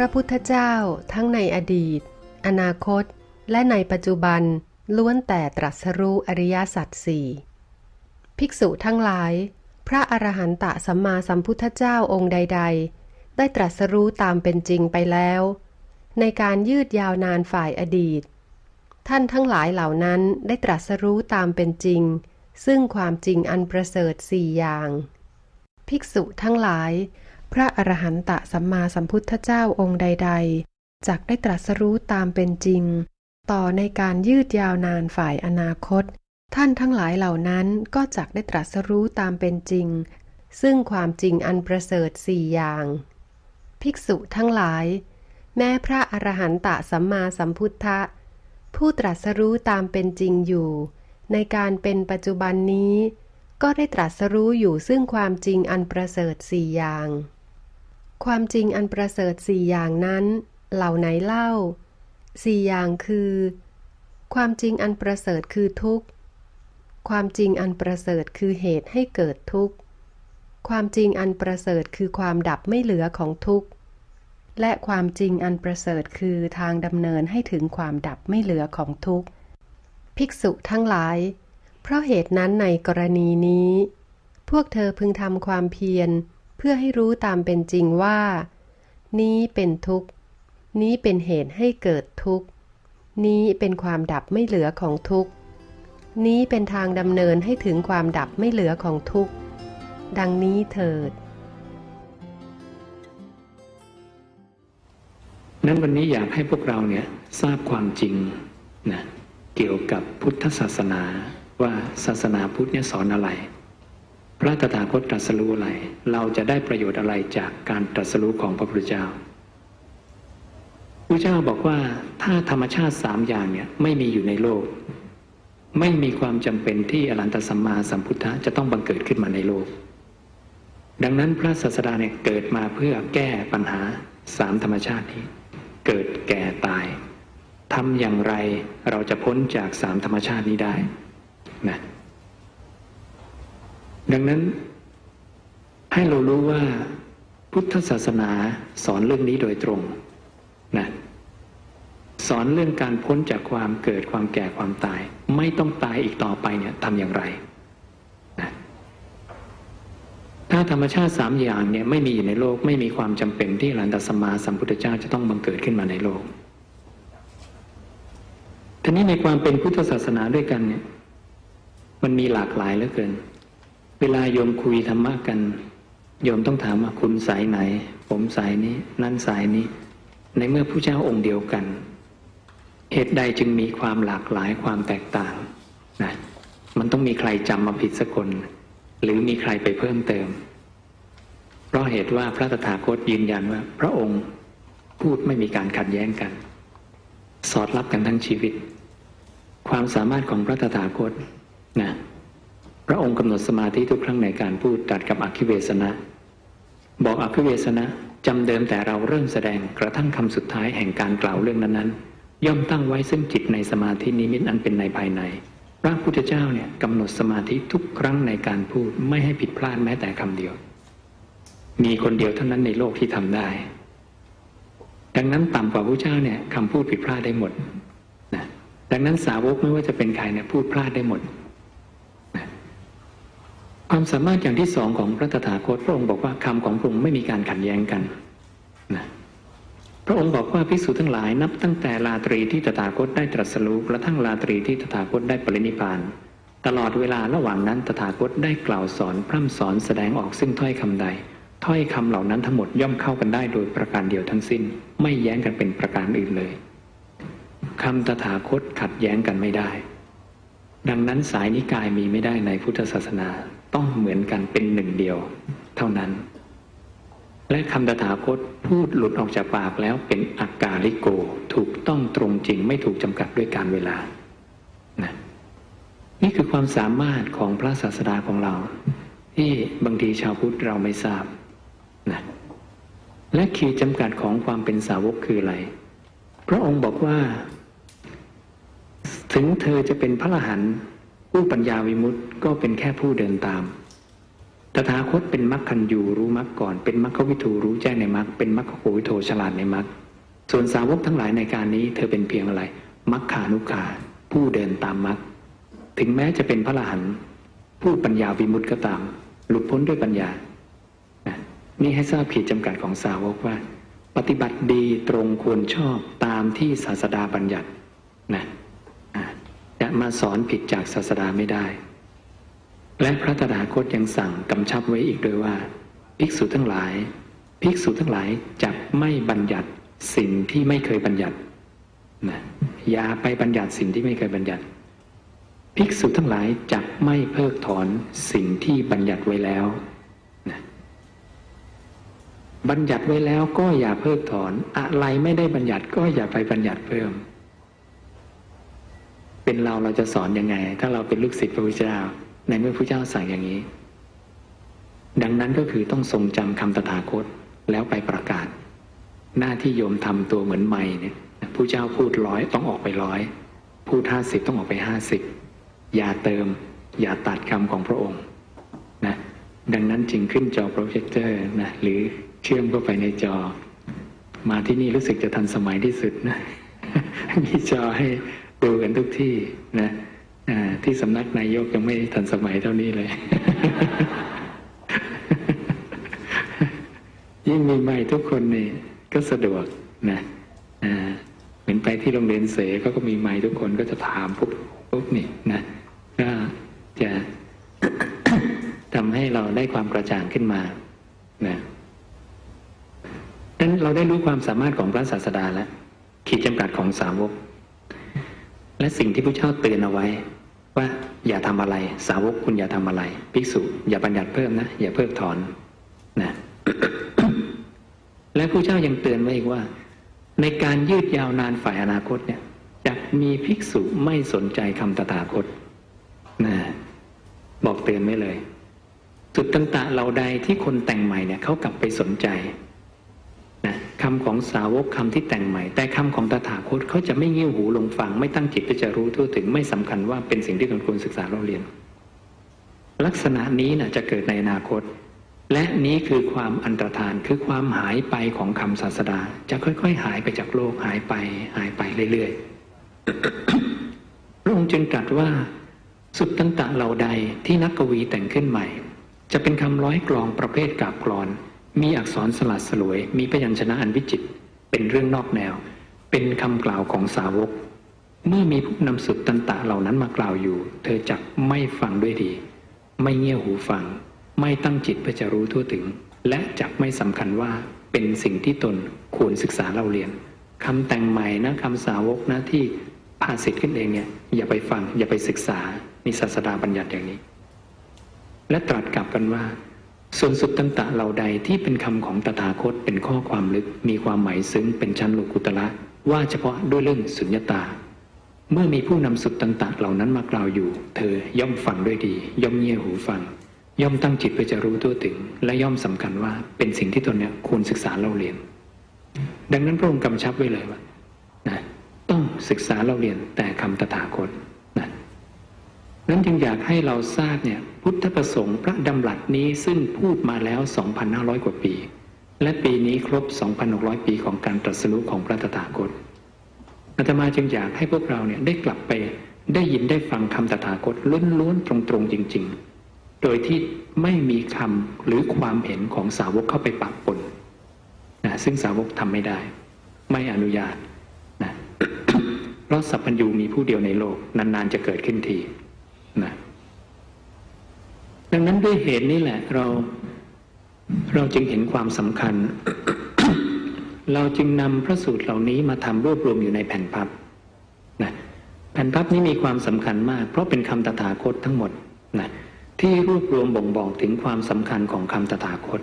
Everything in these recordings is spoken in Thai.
พระพุทธเจ้าทั้งในอดีต อนาคต และในปัจจุบันล้วนแต่ตรัสรู้อริยสัจสี่ภิกษุทั้งหลาย พระอรหันตสัมมาสัมพุทธเจ้าองค์ใด ๆ ได้ตรัสรู้ตามเป็นจริงไปแล้ว ในการยืดยาวนานฝ่ายอดีต ท่านทั้งหลายเหล่านั้นได้ตรัสรู้ตามเป็นจริง ซึ่งความจริงอันประเสริฐสี่อย่าง ภิกษุทั้งหลาย ระอรหันตสัมมาสัมพุทธเจ้าองค์ใด ๆจักได้ตรัสรู้ตามเป็นจริง ต่อในการยืดยาวนานฝ่ายอนาคต ท่านทั้งหลายเหล่านั้นก็จักได้ตรัสรู้ตามเป็นจริง ซึ่งความจริงอันประเสริฐสี่อย่าง ภิกษุทั้งหลาย แม้พระอรหันตสัมมาสัมพุทธะผู้ตรัสรู้ตามเป็นจริงอยู่ ในการเป็นปัจจุบันนี้ ก็ได้ตรัสรู้อยู่ซึ่งความจริงอันประเสริฐสี่อย่าง ความจริงอันประเสริฐสี่อย่างนั้น เหล่าไหนเล่าสี่อย่างคือ ความจริงอันประเสริฐคือทุกข์ ความจริงอันประเสริฐคือเหตุให้เกิดทุกข์ ความจริงอันประเสริฐคือความดับไม่เหลือของทุกข์ และความจริงอันประเสริฐคือทางดำเนินให้ถึงความดับไม่เหลือของทุกข์ ภิกษุทั้งหลาย เพราะเหตุนั้นในกรณีนี้ พวกเธอพึงทำความเพียร พื่อให้รู้ตามเป็นจริงว่า นี้เป็นทุกข์ นี้เป็นเหตุให้เกิดทุกข์ นี้เป็นความดับไม่เหลือของทุกข์ นี้เป็นทางดำเนินให้ถึงความดับไม่เหลือของทุกข์ ดังนี้เถิดนั้นวันนี้อยากให้พวกเราเนี่ยทราบความจริงนะเกี่ยวกับพุทธศาสนาว่าศาสนาพุทธเนี่ยสอนอะไร พระตถาคตตรัสรู้อะไร เราจะได้ประโยชน์อะไรจากการตรัสรู้ของพระพุทธเจ้าพระเจ้าบอกว่าถ้าธรรมชาติสามอย่างเนี่ยไม่มีอยู่ในโลก ไม่มีความจำเป็นที่อรันตสัมมาสัมพุทธะจะต้องบังเกิดขึ้นมาในโลก ดังนั้นพระศาสดาเนี่ยเกิดมาเพื่อแก้ปัญหาสามธรรมชาตินี้ เกิดแก่ตายทำอย่างไรเราจะพ้นจากสามธรรมชาตินี้ได้นะ ดังนั้นให้เรารู้ว่าพุทธศาสนาสอนเรื่องนี้โดยตรงนะสอนเรื่องการพ้นจากความเกิดความแก่ความตาย ไม่ต้องตายอีกต่อไปเนี่ยทำอย่างไรนะถ้าธรรมชาติสามอย่างเนี่ยไม่มีอยู่ในโลก ไม่มีความจำเป็นที่หลันตสมมาสัมพุทธเจ้าจะต้องบังเกิดขึ้นมาในโลกทีนี้ในความเป็นพุทธศาสนาด้วยกันเนี่ย มันมีหลากหลายเหลือเกิน เวลาโยมคุยธรรมะกัน โยมต้องถามว่าคุณสายไหน ผมสายนี้ นั่นสายนี้ ในเมื่อผู้เจ้าองค์เดียวกัน เหตุใดจึงมีความหลากหลายความแตกต่างนะมันต้องมีใครจำมาผิดสักคน หรือมีใครไปเพิ่มเติม เพราะเหตุว่าพระตถาคตยืนยันว่า พระองค์พูดไม่มีการขัดแย้งกัน สอดรับกันทั้งชีวิต ความสามารถของพระตถาคตนะ พระองค์กำหนดสมาธิทุกครั้งในการพูดตัดกับอคิเวสนะ บอกอคิเวสนะจำเดิมแต่เราเริ่มแสดงกระทั่งคำสุดท้ายแห่งการกล่าวเรื่องนั้นๆ ย่อมตั้งไว้ซึ่งจิตในสมาธินิมิตอันเป็นในภายใน พระพุทธเจ้าเนี่ยกำหนดสมาธิทุกครั้งในการพูดไม่ให้ผิดพลาดแม้แต่คำเดียว มีคนเดียวเท่านั้นในโลกที่ทำได้ ดังนั้นต่ำกว่าพระเจ้าเนี่ยคำพูดผิดพลาดได้หมดนะดังนั้นสาวกไม่ว่าจะเป็นใครเนี่ยพูดพลาดได้หมด ความสามารถอย่างที่สองของพระตถาคตพระองค์บอกว่าคำของพระองค์ไม่มีการขัดแย้งกันนะพระองค์บอกว่าภิกษุทั้งหลายนับตั้งแต่ลาตรีที่ตถาคตได้ตรัสรู้กระทั่งลาตรีที่ตถาคตได้ปรินิพาน ตลอดเวลาระหว่างนั้นตถาคตได้กล่าวสอนพร่ำสอนแสดงออกซึ่งถ้อยคำใด ถ้อยคำเหล่านั้นทั้งหมดย่อมเข้ากันได้โดยประการเดียวทั้งสิ้น ไม่แย้งกันเป็นประการอื่นเลยคำตถาคตขัดแย้งกันไม่ได้ ดังนั้นสายนิกายมีไม่ได้ในพุทธศาสนา ต้องเหมือนกันเป็นหนึ่งเดียว เท่านั้น และคำตถาคตพูดหลุดออกจากปากแล้วเป็นอากาลิโกถูกต้องตรงจริงไม่ถูกจำกัดด้วยการเวลานะนี่คือความสามารถของพระศาสดาของเรา ที่บางทีชาวพุทธเราไม่ทราบนะและขีดจำกัดของความเป็นสาวกคืออะไร พระองค์บอกว่า ถึงเธอจะเป็นพระอรหันต์ ผู้ปัญญาวิมุตต์ก็เป็นแค่ผู้เดินตาม ตถาคตเป็นมรรคันยูรู้มรรคก่อน เป็นมรรควิทูรู้แจ้งในมรรค เป็นมรรคโควิโทฉลาดในมรรค ส่วนสาวกทั้งหลายในการนี้ เธอเป็นเพียงอะไร มรรคานุขาผู้เดินตามมรรค ถึงแม้จะเป็นพระอรหันต์ผู้ปัญญาวิมุตติก็ตาม หลุดพ้นด้วยปัญญา นี่ให้ทราบขีดจำกัดของสาวกว่า ปฏิบัติดีตรงควรชอบตามที่ศาสดาบัญญัตินะอะ จะมาสอนผิดจากศาสดาไม่ได้ และพระตถาคตยังสั่งกำชับไว้อีกด้วยว่า ภิกษุทั้งหลาย ภิกษุทั้งหลายจะไม่บัญญัติสิ่งที่ไม่เคยบัญญัตินะอย่าไปบัญญัติสิ่งที่ไม่เคยบัญญัติ ภิกษุทั้งหลายจะไม่เพิกถอนสิ่งที่บัญญัติไว้แล้วนะบัญญัติไว้แล้วก็อย่าเพิกถอน อะไรไม่ได้บัญญัติก็อย่าไปบัญญัติเพิ่ม เป็นเราเราจะสอนยังไง ถ้าเราเป็นลูกศิษย์พระพุทธเจ้า ในเมื่อพระเจ้าสั่งอย่างนี้ ดังนั้นก็คือต้องทรงจำคำตถาคตแล้วไปประกาศ หน้าที่โยมทำตัวเหมือนไม่เนี่ยผู้เจ้าพูดร้อยต้องออกไปร้อยพูดห้าสิบต้องออกไปห้าสิบอย่าเติม อย่าตัดคำของพระองค์นะดังนั้นจึงขึ้นจอโปรเจคเตอร์นะหรือเชื่อมเข้าไปในจอ มาที่นี่รู้สึกจะทันสมัยที่สุดนะมีจอให้ ดูกันทุกที่นะที่สำนักนายกยังไม่ทันสมัยเท่านี้เลย ยิ่งมีไม้ทุกคนนี่ก็สะดวกนะเหมือนไปที่โรงเรียนเสเขาก็มีไม้ทุกคนก็จะถามปุ๊บปุ๊บนี่นะก็จะทำให้เราได้ความกระจ่างขึ้นมานะนั้นเราได้รู้ความสามารถของพระศาสดาแล้วขีดจำกัดของสาวก และสิ่งที่พระเจ้าเตือนเอาไว้ ว่าอย่าทำอะไร สาวกคุณอย่าทำอะไร ภิกษุ อย่าบัญญัติเพิ่มนะ อย่าเพิกถอนนะและพระเจ้ายังเตือนไว้อีกว่า ในการยืดยาวนานฝ่ายอนาคตเนี่ยจะมีภิกษุไม่สนใจคำตถาคตนะบอกเตือนไว้เลยสุดตันตะเหล่าใดที่คนแต่งใหม่เนี่ยเขากลับไปสนใจ คำของสาวกคำที่แต่งใหม่ แต่คำของตถาคตเขาจะไม่เงี้ยวหูลงฟัง ไม่ตั้งจิตไปจะรู้ทั่วถึงไม่สำคัญว่าเป็นสิ่งที่ควรศึกษาเราเรียน ลักษณะนี้นะจะเกิดในอนาคต และนี้คือความอันตรธานคือความหายไปของคำศาสดา จะค่อยๆ หายไปจากโลกหายไป หายไปเรื่อยๆพระองค์จึงตรัสว่า สุดตันตะเหล่าใดที่นักกวีแต่งขึ้นใหม่ จะเป็นคำร้อยกลองประเภทกาบกรอน มีอักษรสลัดสลวย มีพยัญชนะอันวิจิตรเป็นเรื่องนอกแนว เป็นคำกล่าวของสาวก เมื่อมีผู้นำสุดตันตะเหล่านั้นมากล่าวอยู่ เธอจักไม่ฟังด้วยดี ไม่เงี่ยหูฟัง ไม่ตั้งจิตเพื่อจะรู้ทั่วถึง และจักไม่สำคัญว่าเป็นสิ่งที่ตนควรศึกษาเล่าเรียนคำแต่งใหม่นะคำสาวกนะที่พาสิทธิ์ขึ้นเองเนี่ยอย่าไปฟังอย่าไปศึกษามีศาสดาบัญญัติอย่างนี้ และตรัสกลับกันว่า ส่วนสุดตันตะเหล่าใดที่เป็นคำของตถาคตเป็นข้อความลึกมีความหมายซึ้งเป็นชั้นโลกุตละว่าเฉพาะด้วยเรื่องสุญญตา เมื่อมีผู้นำสุดตันตะเหล่านั้นมากล่าวอยู่ เธอย่อมฟังด้วยดี ย่อมเงี่ยหูฟัง ย่อมตั้งจิตเพื่อจะรู้ทั่วถึง และย่อมสำคัญว่าเป็นสิ่งที่ตนเนี่ยควรศึกษาเล่าเรียน ดังนั้นพระองค์กำชับไว้เลยว่านะต้องศึกษาเล่าเรียนแต่คำตถาคต นั้นจึงอยากให้เราทราบเนี่ยพุทธประสงค์พระดำรัสนี้ซึ่งพูดมาแล้ว 2,500 กว่าปี และปีนี้ครบ 2,600 ปีของการตรัสรู้ของพระตถาคตอาตมาจึงอยากให้พวกเราเนี่ยได้กลับไปได้ยินได้ฟังคำตถาคตล้วนๆตรงๆจริง ๆ โดยที่ไม่มีคำหรือความเห็นของสาวกเข้าไปปะปนนะซึ่งสาวกทำไม่ได้ ไม่อนุญาตนะเพราะสัพพัญญูมีผู้เดียวในโลกนานๆจะเกิดขึ้นที นะดังนั้นด้วยเหตุนี้แหละ เราเราจึงเห็นความสำคัญ เราจึงนำพระสูตรเหล่านี้มาทำรวบรวมอยู่ในแผ่นพับนะแผ่นพับนี้มีความสำคัญมาก เพราะเป็นคำตถาคตทั้งหมดนะที่รวบรวมบ่งบอกถึงความสำคัญของคำตถาคต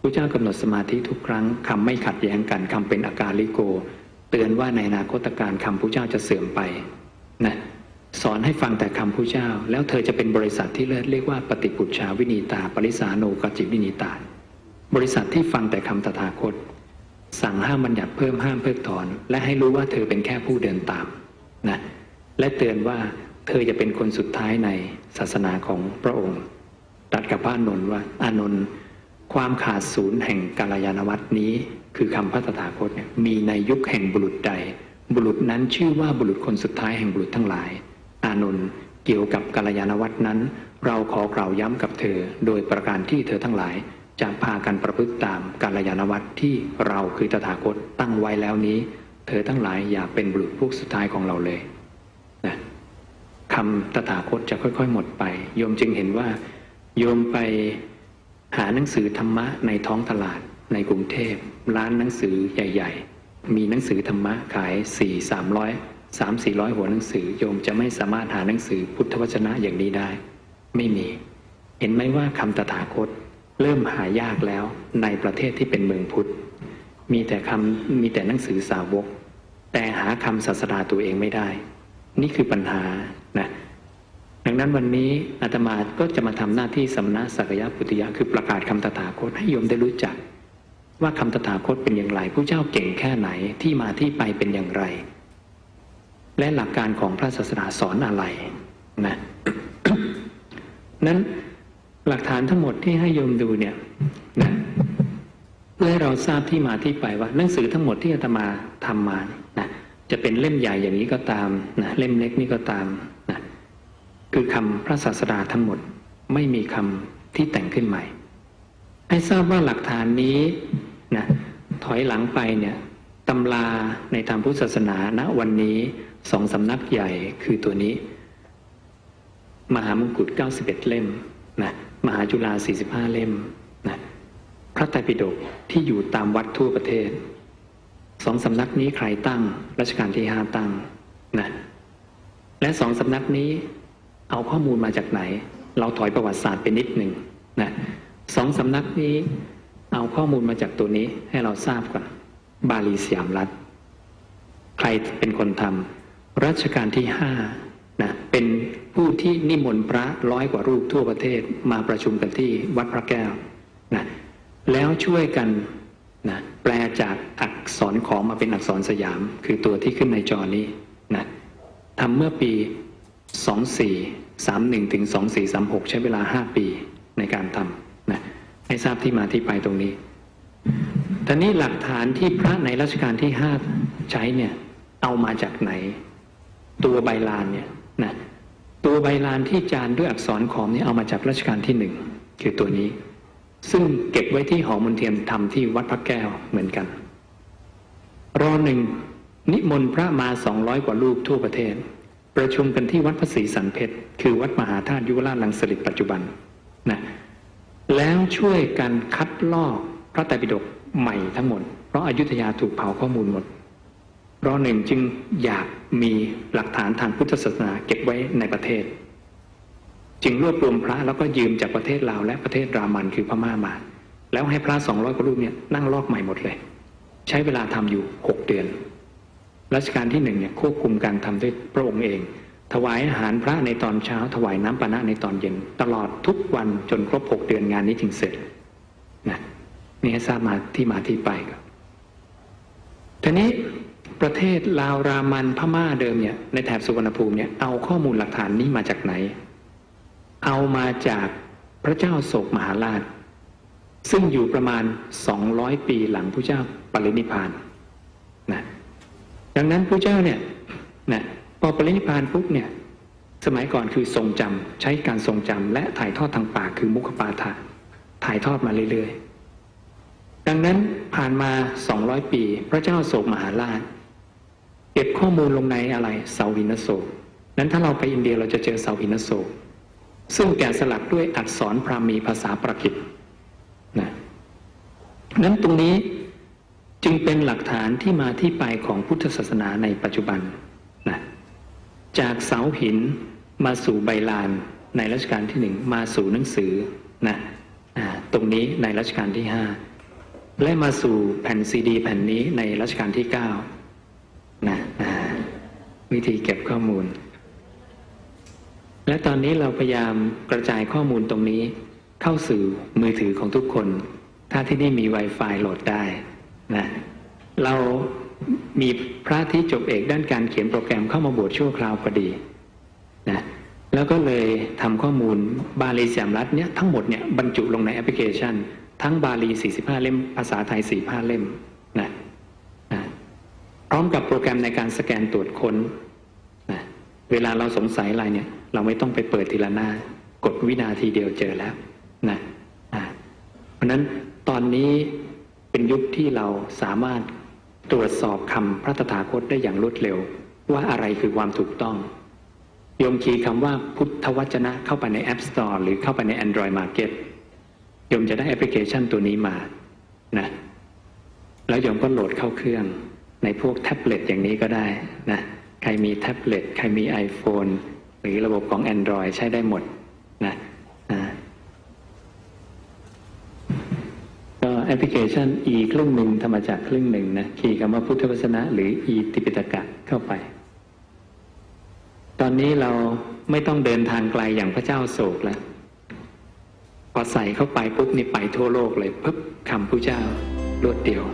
พระเจ้ากำหนดสมาธิทุกครั้งคำไม่ขัดแย้งกันคำเป็นอาการลิโก เตือนว่าในอนาคตการคำพระเจ้าจะเสื่อมไปนะ สอนให้ฟังแต่คำพระเจ้า แล้วเธอจะเป็นบริษัทที่เลิศเรียกว่าปฏิปุจชาวินีตา ปริสาโนกจิวินีตา บริษัทที่ฟังแต่คำตถาคต สั่งห้ามบัญญัติเพิ่มห้ามเพิกถอน และให้รู้ว่าเธอเป็นแค่ผู้เดินตามนะและเตือนว่าเธอจะเป็นคนสุดท้ายในศาสนาของพระองค์ตรัสกับพระอานนท์ว่าอานนท์ความขาดศูนย์แห่งกาลยานวัตนี้ คือคำพระตถาคตเนี่ยมีในยุคแห่งบุรุษใด บุรุษนั้นชื่อว่าบุรุษคนสุดท้ายแห่งบุรุษทั้งหลาย อานนท์เกี่ยวกับกาลยานวัตนั้น เราขอกล่าวย้ำกับเธอ โดยประการที่เธอทั้งหลายจะพากันประพฤติตามกาลยานวัตที่เราคือตถาคตตั้งไว้แล้วนี้ เธอทั้งหลายอย่าเป็นบุรุษพวกสุดท้ายของเราเลยนะคำตถาคตจะค่อย ๆ หมดไป โยมจึงเห็นว่า โยมไปหาหนังสือธรรมะในท้องตลาดในกรุงเทพร้านหนังสือใหญ่ ๆ มีหนังสือธรรมะขายสี่สามร้อย สามสี่ร้อยหัวหนังสือโยมจะไม่สามารถหาหนังสือพุทธวจนะอย่างนี้ได้ ไม่มี เห็นไหมว่าคำตถาคต เริ่มหายากแล้วในประเทศที่เป็นเมืองพุทธ มีแต่คำมีแต่หนังสือสาวก แต่หาคำศาสดาตัวเองไม่ได้ นี่คือปัญหานะดังนั้นวันนี้อาตมาก็จะมาทำหน้าที่สำนักสักยะพุทธิยะคือประกาศคำตถาคตให้โยมได้รู้จัก ว่าคำตถาคตเป็นอย่างไรผู้เจ้าเก่งแค่ไหนที่มาที่ไปเป็นอย่างไร และหลักการของพระศาสนาสอนอะไรนะนั้นหลักฐานทั้งหมดที่ให้โยมดูเนี่ยนะเพื่อให้เราทราบที่มาที่ไปว่าหนังสือทั้งหมดที่อาตมาทำมานะจะเป็นเล่มใหญ่อย่างนี้ก็ตามนะเล่มเล็กนี่ก็ตามนะคือคำพระศาสดาทั้งหมดไม่มีคำที่แต่งขึ้นใหม่ ให้ทราบว่าหลักฐานนี้นะถอยหลังไปเนี่ยตำราในทางพุทธศาสนาณวันนี้ สองสำนักใหญ่คือตัวนี้ มหามงกุฎ91 เล่มนะมหาจุฬา45 เล่มนะพระไตรปิฎกที่อยู่ตามวัดทั่วประเทศสองสำนักนี้ใครตั้งรัชกาลที่ห้าตั้งนะและสองสำนักนี้เอาข้อมูลมาจากไหน เราถอยประวัติศาสตร์ไปนิดหนึ่งนะสองสำนักนี้เอาข้อมูลมาจากตัวนี้ให้เราทราบก่อน บาลีสยามรัฐ ใครเป็นคนทำ รัชกาลที่ห้านะเป็นผู้ที่นิมนต์พระร้อยกว่ารูปทั่วประเทศมาประชุมกันที่วัดพระแก้วนะแล้วช่วยกันนะแปลจากอักษรของมาเป็นอักษรสยาม คือตัวที่ขึ้นในจอนี้นะทำเมื่อปี 2431ถึง2436 ใช้เวลา 5 ปีในการทำนะให้ทราบที่มาที่ไปตรงนี้ตอนนี้หลักฐานที่พระในรัชกาลที่ 5 ใช้เนี่ยเอามาจากไหน ตัวใบลานเนี่ยนะตัวใบลานที่จานด้วยอักษรขอมนี่เอามาจากรัชกาลที่หนึ่งคือตัวนี้ ซึ่งเก็บไว้ที่หอมนเทียนทำที่วัดพระแก้วเหมือนกัน รอหนึ่งนิมนต์พระมาสองร้อยกว่ารูปทั่วประเทศ ประชุมกันที่วัดพระศรีสันเพชรคือวัดมหาธาตุยุวราชลังสลิดปัจจุบันนะแล้วช่วยกันคัดลอกพระไตรปิฎกใหม่ทั้งหมด เพราะอายุทยาถูกเผาข้อมูลหมด รอหนึ่งจึงอยากมีหลักฐานทางพุทธศาสนาเก็บไว้ในประเทศ จึงรวบรวมพระแล้วก็ยืมจากประเทศลาวและประเทศรามันคือพม่ามา แล้วให้พระสองร้อยกว่ารูปเนี่ยนั่งลอกใหม่หมดเลย ใช้เวลาทำอยู่หกเดือนรัชกาลที่หนึ่งเนี่ยควบคุมการทำด้วยพระองค์เอง ถวายอาหารพระในตอนเช้า ถวายน้ำปานะในตอนเย็น ตลอดทุกวันจนครบหกเดือนงานนี้จึงเสร็จนะนี่ให้ทราบมาที่มาที่ไปก่อนทีนี้ ประเทศลาวรามันพม่าเดิมเนี่ยในแถบสุวรรณภูมิเนี่ยเอาข้อมูลหลักฐานนี้มาจากไหน เอามาจากพระเจ้าโศกมหาราช ซึ่งอยู่ประมาณ 200 ปีหลังพระเจ้าปรินิพานนะดังนั้นพระเจ้าเนี่ยนะพอปรินิพานปุ๊บเนี่ยสมัยก่อนคือทรงจำใช้การทรงจำและถ่ายทอดทางปากคือมุขปาฐะถ่ายทอดมาเรื่อยๆ ดังนั้นผ่านมา 200 ปี พระเจ้าโศกมหาราช เก็บข้อมูลลงในอะไรเสาหินโศกนั้นถ้าเราไปอินเดียเราจะเจอเสาหินโศกซึ่งแกะสลักด้วยอักษรพราหมีภาษาประกิตนะนั้นตรงนี้จึงเป็นหลักฐานที่มาที่ไปของพุทธศาสนาในปัจจุบันนะจากเสาหินมาสู่ใบลานในรัชกาลที่หนึ่งมาสู่หนังสือนะตรงนี้ในรัชกาลที่ห้าและมาสู่แผ่นซีดี แผ่นนี้ในรัชกาลที่เก้า นะวิธีเก็บข้อมูล และตอนนี้เราพยายามกระจายข้อมูลตรงนี้ เข้าสู่มือถือของทุกคน ถ้าที่นี่มี Wi-Fi โหลดได้นะเรามีพระที่จบเอกด้านการเขียนโปรแกรมเข้ามาบวชชั่วคราวพอดีนะแล้วก็เลยทำข้อมูลบาลีสยามรัฐเนี่ยทั้งหมดเนี่ยบรรจุลงในแอปพลิเคชัน ทั้งบาลี 45 เล่ม ภาษาไทย 45 เล่มนะนะพ ร้อมกับโปรแกรมในการสแกนตรวจค้นนะเวลาเราสงสัยอะไรเนี่ย เราไม่ต้องไปเปิดทีละหน้า กดวินาทีเดียวเจอแล้วนะอ่าเพราะนั้นตอนนี้เป็นยุคที่เราสามารถตรวจสอบคำพระตถาคตได้อย่างรวดเร็ว ว่าอะไรคือความถูกต้องโยมคีย์คำว่าพุทธวจนะเข้าไปใน App Store หรือเข้าไปใน Android Market โยมจะได้แอปพลิเคชันตัวนี้มานะแล้วโยมก็โหลดเข้าเครื่อง ในพวกแท็บเล็ตอย่างนี้ก็ได้นะใครมีแท็บเล็ตใครมี iPhone หรือระบบของ Android ใช้ได้หมดนะอ่าก็แอปพลิเคชัน e ครึ่งหนึ่งธรรมจักรครึ่งหนึ่งนะคีย์คำว่าพุทธวจนะหรือ e ติปิตกะเข้าไป ตอนนี้เราไม่ต้องเดินทางไกลอย่างพระเจ้าโศกแล้วพอใส่เข้าไปปุ๊บนี่ไปทั่วโลกเลยปุ๊บคำพระเจ้ารวดเดียว